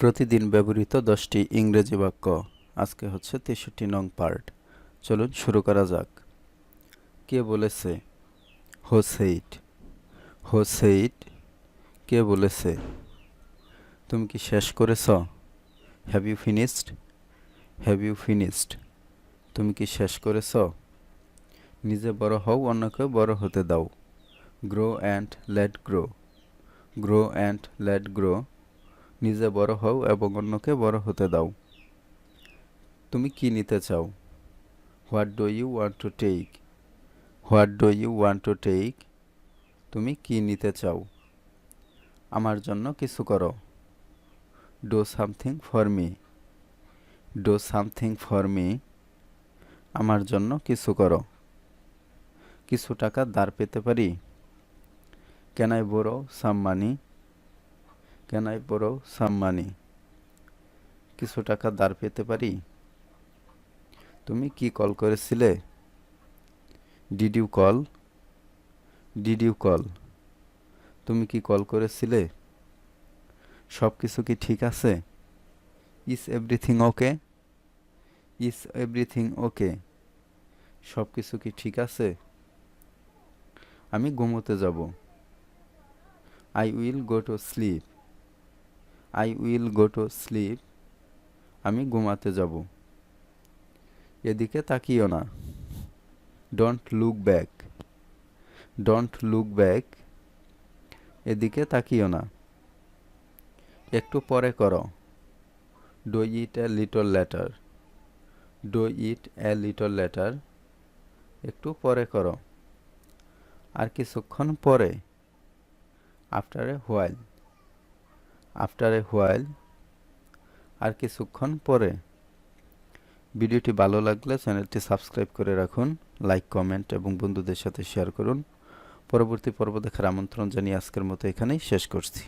প্রতিদিন ব্যবহৃত দশটি ইংরেজি বাক্য। আজকে হচ্ছে তেষট্টি নং পার্ট। চলুন শুরু করা যাক। কে বলেছে? হো সেইট হো সেইট কে বলেছে? তুমি কি শেষ করেছ? Have you finished have you finished তুমি কি শেষ করেছ? নিজে বড় হও, অন্যকে বড় হতে দাও। Grow and let grow grow and let grow নিজে বড় হও এবং অন্যকে বড় হতে দাও। তুমি কি নিতে চাও? What do you want to take what do you want to take তুমি কি নিতে চাও? আমার জন্য কিছু করো। Do something for me do something for me আমার জন্য কিছু করো। কিছু টাকা ধার পেতে পারি? Can I borrow some money can I money কিছু টাকা ধার পেতে পারি? তুমি কি কল করেছিলে? Did you call? Did you call. তুমি কি কল করেছিলে? সব কিছু কি ঠিক আছে? Is everything okay? Is everything okay? সব কিছু কি ঠিক আছে? আমি ঘুমোতে যাব। I will go to sleep. I will go to sleep আমি ঘুমাতে যাব। এদিকে তাকিও না। Don't look back don't look back এদিকে তাকিও না। একটু পরে করো। Do it a little later do it a little later একটু পরে করো। আর কিছুক্ষণ পরে। After a while after a while আর কিছুক্ষণ পরে। ভিডিওটি ভালো লাগলে চ্যানেলটি সাবস্ক্রাইব করে রাখুন, লাইক, কমেন্ট এবং বন্ধুদের সাথে শেয়ার করুন। পরবর্তী পর্ব দেখার আমন্ত্রণ জানিয়ে আজকের মতো এখানেই শেষ করছি।